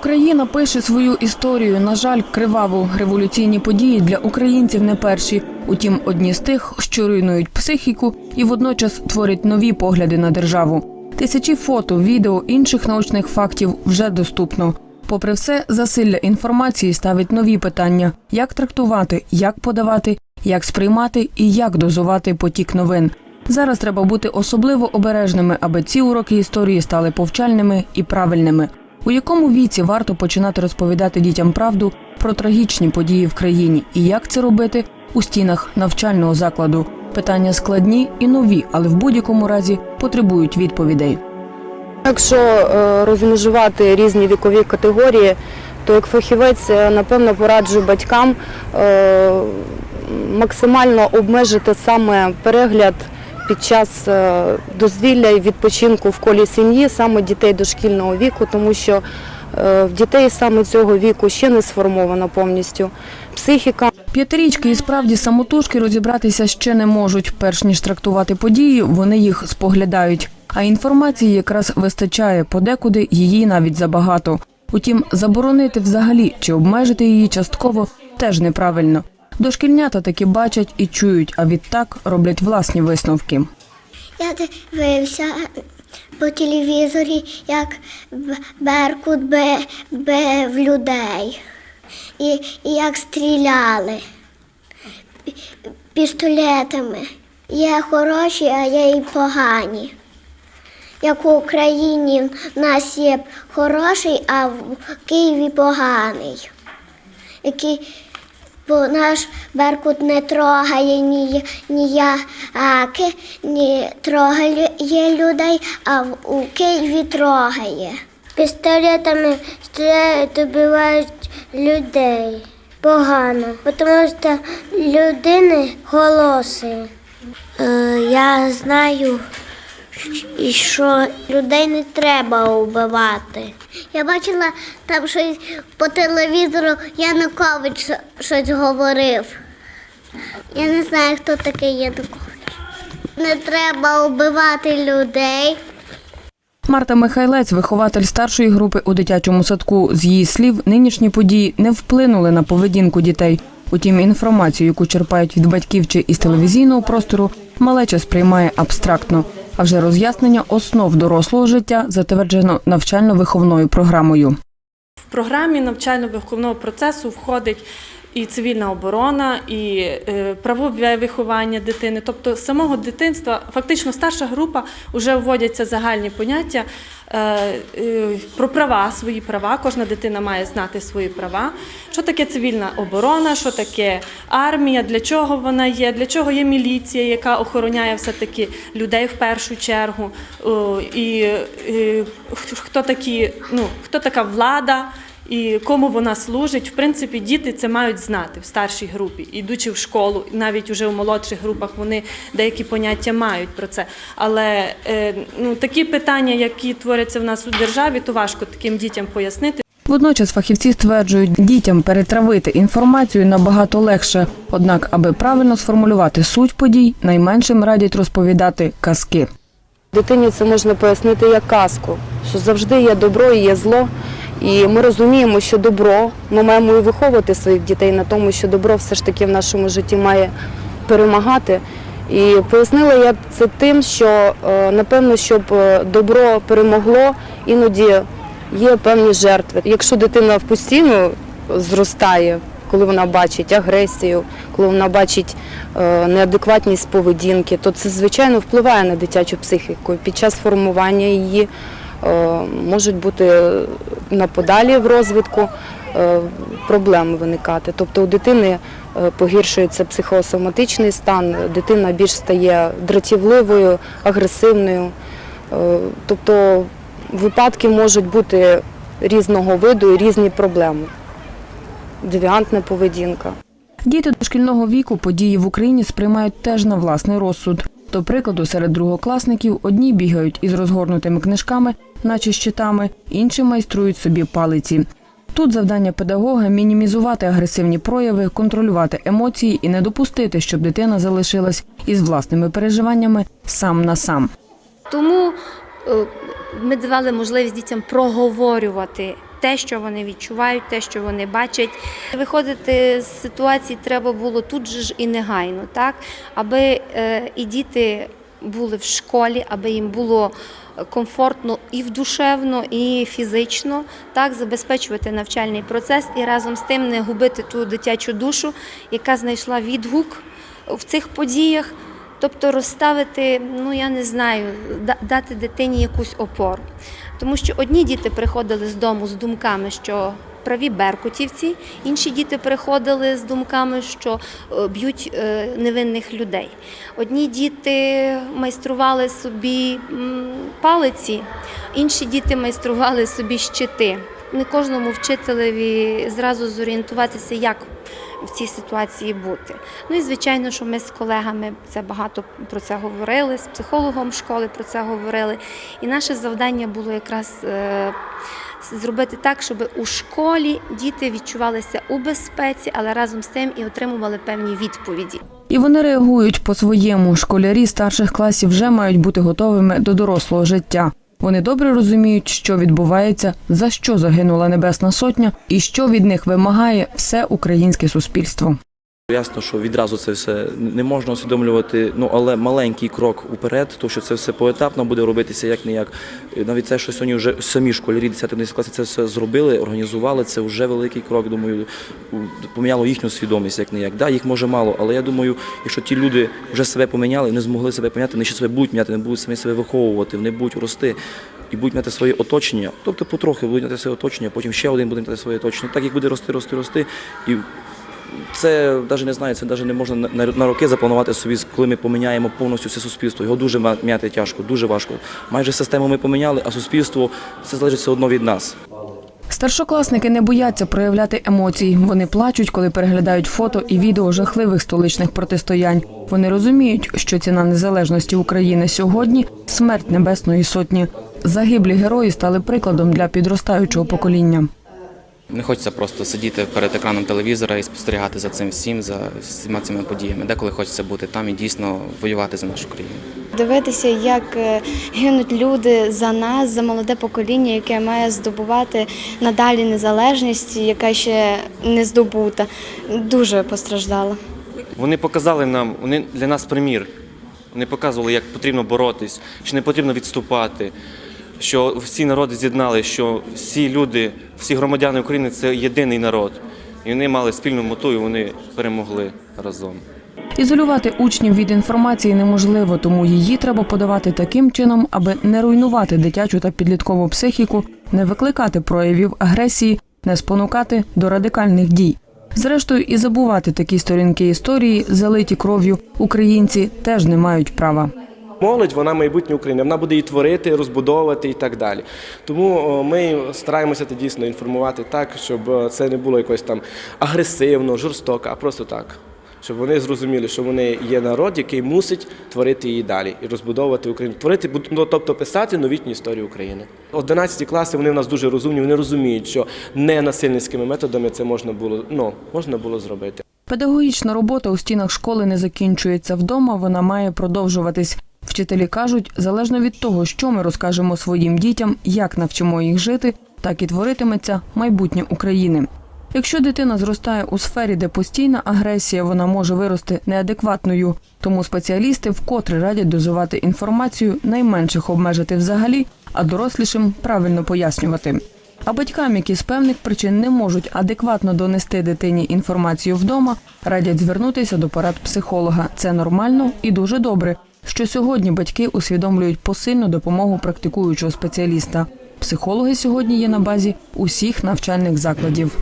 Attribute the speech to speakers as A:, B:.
A: Україна пише свою історію. На жаль, криваву революційні події для українців не перші. Утім, одні з тих, що руйнують психіку і водночас творять нові погляди на державу. Тисячі фото, відео, інших научних фактів вже доступно. Попри все, засилля інформації ставить нові питання: як трактувати, як подавати, як сприймати і як дозувати потік новин. Зараз треба бути особливо обережними, аби ці уроки історії стали повчальними і правильними. У якому віці варто починати розповідати дітям правду про трагічні події в країні і як це робити у стінах навчального закладу? Питання складні і нові, але в будь-якому разі потребують відповідей.
B: Якщо е, розмежувати різні вікові категорії, то як фахівець, е, напевно, пораджу батькам е, максимально обмежити саме перегляд під час е, дозвілля і відпочинку в колі сім'ї, саме дітей дошкільного віку, тому що е, в дітей саме цього віку ще не сформована повністю психіка.
A: П'ятирічки і справді самотужки розібратися ще не можуть. Перш ніж трактувати події, вони їх споглядають. А інформації якраз вистачає подекуди її навіть забагато. Утім, заборонити взагалі чи обмежити її частково теж неправильно. Дошкільнята таки бачать і чують, а відтак роблять власні висновки.
C: Я дивився по телевізорі, як Беркут бе, бе в людей. І, і як стріляли пістолетами. Є хороші, а є і погані. Як у Україні в нас є хороший, а в Києві поганий. Який бо наш Беркут не трогає ні, ніяки, не трогає людей, а у Києві трогає. Пістолетами стріляють, убивають людей. Погано, тому що людини голоси. Е, я знаю, і що людей не треба вбивати. Я бачила там щось по телевізору Янукович щось говорив. Я не знаю, хто такий Янукович. Не треба вбивати людей.
A: Марта Михайлець, вихователь старшої групи у дитячому садку. З її слів, нинішні події не вплинули на поведінку дітей. Утім, інформацію, яку черпають від батьків чи із телевізійного простору, малеча сприймає абстрактно. А вже роз'яснення основ дорослого життя затверджено навчально-виховною програмою.
D: В програмі навчально-виховного процесу входить і цивільна оборона, і е, правове виховання дитини. Тобто з самого дитинства, фактично старша група, вже вводяться загальні поняття е, е, про права, свої права. Кожна дитина має знати свої права. Що таке цивільна оборона, що таке армія, для чого вона є, для чого є міліція, яка охороняє все-таки людей в першу чергу. І е, хто такі, ну, хто така влада і кому вона служить. В принципі, діти це мають знати в старшій групі, ідучи в школу, навіть уже в молодших групах вони деякі поняття мають про це. Але е, ну, такі питання, які творяться в нас у державі, то важко таким дітям пояснити.
A: Водночас фахівці стверджують, дітям перетравити інформацію набагато легше. Однак, аби правильно сформулювати суть подій, найменшим радять розповідати казки.
B: Дитині це можна пояснити як казку, що завжди є добро і є зло. І ми розуміємо, що добро, ми маємо і виховувати своїх дітей на тому, що добро все ж таки в нашому житті має перемагати. І пояснила я це тим, що е, напевно, щоб е, добро перемогло, іноді є певні жертви. Якщо дитина постійно зростає, коли вона бачить агресію, коли вона бачить е, неадекватність поведінки, то це звичайно впливає на дитячу психіку. Під час формування її можуть бути на подалі в розвитку е, проблеми виникати. Тобто у дитини е, погіршується психосоматичний стан, дитина більш стає дратівливою, агресивною. Е, Тобто випадки можуть бути різного виду і різні проблеми. Девіантна поведінка.
A: Діти дошкільного віку події в Україні сприймають теж на власний розсуд. До прикладу, серед другокласників одні бігають із розгорнутими книжками, наче щитами, інші майструють собі палиці. Тут завдання педагога мінімізувати агресивні прояви, контролювати емоції і не допустити, щоб дитина залишилась із власними переживаннями сам на сам.
E: Тому е, ми давали можливість дітям проговорювати те, що вони відчувають, те, що вони бачать. Виходити з ситуації треба було тут же ж і негайно, так аби е, і діти були в школі, аби їм було комфортно і вдушевно, і фізично, так забезпечувати навчальний процес і разом з тим не губити ту дитячу душу, яка знайшла відгук в цих подіях. Тобто розставити, ну я не знаю, дати дитині якусь опору. Тому що одні діти приходили з дому з думками, що праві беркутівці, інші діти приходили з думками, що е, б'ють е, невинних людей. Одні діти майстрували собі палиці, інші діти майстрували собі щити. Не кожному вчителеві зразу зорієнтуватися, як в цій ситуації бути. Ну і звичайно, що ми з колегами це багато про це говорили, з психологом школи про це говорили. І наше завдання було якраз е, зробити так, щоб у школі діти відчувалися у безпеці, але разом з тим і отримували певні відповіді.
A: І вони реагують по-своєму. Школярі старших класів вже мають бути готовими до дорослого життя. Вони добре розуміють, що відбувається, за що загинула Небесна Сотня і що від них вимагає все українське суспільство.
F: Ясно, що відразу це все не можна усвідомлювати, ну але маленький крок уперед, то що це все поетапно буде робитися як не як. Навіть це, що сьогодні вже самі школярі 10 класі це все зробили, організували. Це вже великий крок. Думаю, поміняло їхню свідомість, як не як. Да, їх може мало, але я думаю, якщо ті люди вже себе поміняли, не змогли себе поміняти, вони ще себе будуть міняти, не будуть самі себе виховувати, вони будуть рости. І будуть мати своє оточення, тобто потрохи будуть мати своє оточення, потім ще один буде мати своє оточення. Так як буде рости, рости, рости. І це навіть не знаю, це навіть не можна на, роки запланувати собі, коли ми поміняємо повністю все суспільство. Його дуже міняти тяжко, дуже важко. Майже систему ми поміняли, а суспільство це залежить все одно від нас.
A: Старшокласники не бояться проявляти емоцій. Вони плачуть, коли переглядають фото і відео жахливих столичних протистоянь. Вони розуміють, що ціна незалежності України сьогодні смерть небесної сотні. Загиблі герої стали прикладом для підростаючого покоління.
G: Не хочеться просто сидіти перед екраном телевізора і спостерігати за цим всім, за всіма цими подіями. Деколи хочеться бути там і дійсно воювати за нашу країну.
H: Дивитися, як е, гинуть люди за нас, за молоде покоління, яке має здобувати надалі незалежність, яка ще не здобута. Дуже постраждала.
I: Вони показали нам, вони для нас примір. Вони показували, як потрібно боротись, що не потрібно відступати, що всі народи з'єднали, що всі люди, всі громадяни України це єдиний народ. І вони мали спільну мету, і вони перемогли разом.
A: Ізолювати учнів від інформації неможливо, тому її треба подавати таким чином, аби не руйнувати дитячу та підліткову психіку, не викликати проявів агресії, не спонукати до радикальних дій. Зрештою, і забувати такі сторінки історії, залиті кров'ю, українці теж не мають права.
J: Молодь, вона майбутнє України, вона буде її творити, розбудовувати і так далі. Тому ми стараємося це дійсно інформувати так, щоб е, це не було якось там агресивно, жорстоко, а просто так. Щоб вони зрозуміли, що вони є народ, який мусить творити її далі і розбудовувати Україну, творити, ну, тобто писати новітню історію України. 11 класи вони в нас дуже розумні, вони розуміють, що не насильницькими методами це можна було, ну, можна було зробити.
A: Педагогічна робота у стінах школи не закінчується вдома, вона має продовжуватись. Вчителі кажуть, залежно від того, що ми розкажемо своїм дітям, як навчимо їх жити, так і творитиметься майбутнє України. Якщо дитина зростає у сфері, де постійна агресія, вона може вирости неадекватною. Тому спеціалісти вкотре радять дозувати інформацію, найменших обмежити взагалі, а дорослішим правильно пояснювати. А батькам, які з певних причин не можуть адекватно донести дитині інформацію вдома, радять звернутися до порад психолога. Це нормально і дуже добре, що сьогодні батьки усвідомлюють посильну допомогу практикуючого спеціаліста. Психологи сьогодні є на базі усіх навчальних закладів.